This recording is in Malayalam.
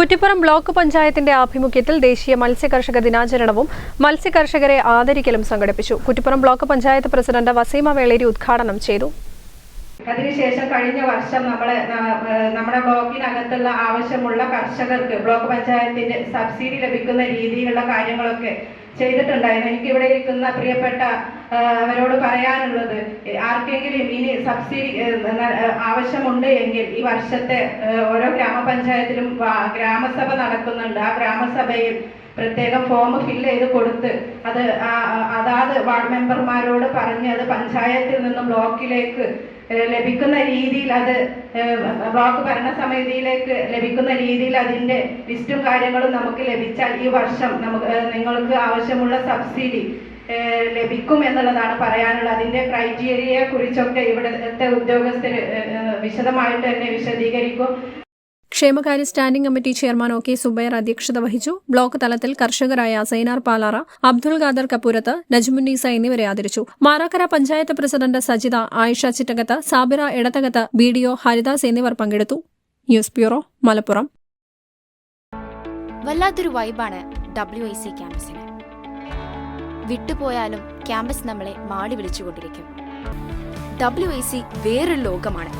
കുറ്റിപ്പുറം ബ്ലോക്ക് പഞ്ചായത്തിന്റെ ആഭിമുഖ്യത്തിൽ ദേശീയ മത്സ്യകർഷക ദിനാചരണവും മത്സ്യകർഷകരെ ആദരിക്കലും സംഘടിപ്പിച്ചു. കുറ്റിപ്പുറം ബ്ലോക്ക് പഞ്ചായത്ത് പ്രസിഡന്റ് വസീമ വേളേരി ഉദ്ഘാടനം ചെയ്തു. അതിനുശേഷം കഴിഞ്ഞ വർഷം നമ്മളെ നമ്മുടെ ബ്ലോക്കിനകത്തുള്ള ആവശ്യമുള്ള കർഷകർക്ക് ബ്ലോക്ക് പഞ്ചായത്തിന്റെ സബ്സിഡി ലഭിക്കുന്ന രീതിയിലുള്ള കാര്യങ്ങളൊക്കെ ചെയ്തിട്ടുണ്ടായിരുന്നു. എനിക്കിവിടെ ഇരിക്കുന്ന പ്രിയപ്പെട്ട അവരോട് പറയാനുള്ളത് ആർക്കെങ്കിലും ഇനി സബ്സിഡി ആവശ്യമുണ്ട് എങ്കിൽ ഈ വർഷത്തെ ഓരോ ഗ്രാമപഞ്ചായത്തിലും ഗ്രാമസഭ നടക്കുന്നുണ്ട്. ആ ഗ്രാമസഭയിൽ പ്രത്യേകം ഫോം ഫില്ല് ചെയ്ത് കൊടുത്ത് അത് അതാത് വാർഡ് മെമ്പർമാരോട് പറഞ്ഞ് അത് പഞ്ചായത്തിൽ നിന്നും ബ്ലോക്കിലേക്ക് ലഭിക്കുന്ന രീതിയിൽ അത് ബ്ലോക്ക് ഭരണസമിതിയിലേക്ക് ലഭിക്കുന്ന രീതിയിൽ അതിന്റെ ലിസ്റ്റും കാര്യങ്ങളും നമുക്ക് ലഭിച്ചാൽ ഈ വർഷം നമുക്ക് നിങ്ങൾക്ക് നിങ്ങൾക്ക് ആവശ്യമുള്ള സബ്സിഡി ലഭിക്കും എന്നുള്ളതാണ് പറയാനുള്ളത്. അതിന്റെ ക്രൈറ്റീരിയയെ കുറിച്ചൊക്കെ ഇവിടുത്തെ ഉദ്യോഗസ്ഥർ വിശദമായിട്ട് തന്നെ വിശദീകരിക്കും. ക്ഷേമകാര്യ standing committee chairman O K Subair അധ്യക്ഷത വഹിച്ചു. ബ്ലോക്ക് തലത്തിൽ കർഷകരായ സൈനാർ പാലാറ അബ്ദുൾ ഖാദർ കപ്പൂരത്ത് നജ്മുന്നീസ എന്നിവരെ ആദരിച്ചു. Marakkara panchayat president Sajitha Ayisha Chittakath Sabira Edathakath B D O Haridas എന്നിവർ പങ്കെടുത്തു. News bureau Malappuram. വല്ലാത്തൊരു വൈബാണ് ഡബ്ല്യു ഐ സി ക്യാമ്പസിന് വിട്ടുപോയാലും ക്യാമ്പസ് നമ്മളെ മാടി വിളിച്ചുകൊണ്ടിരിക്കും. ഡബ്ല്യു ഐ സി വേറൊരു ലോകമാണ്.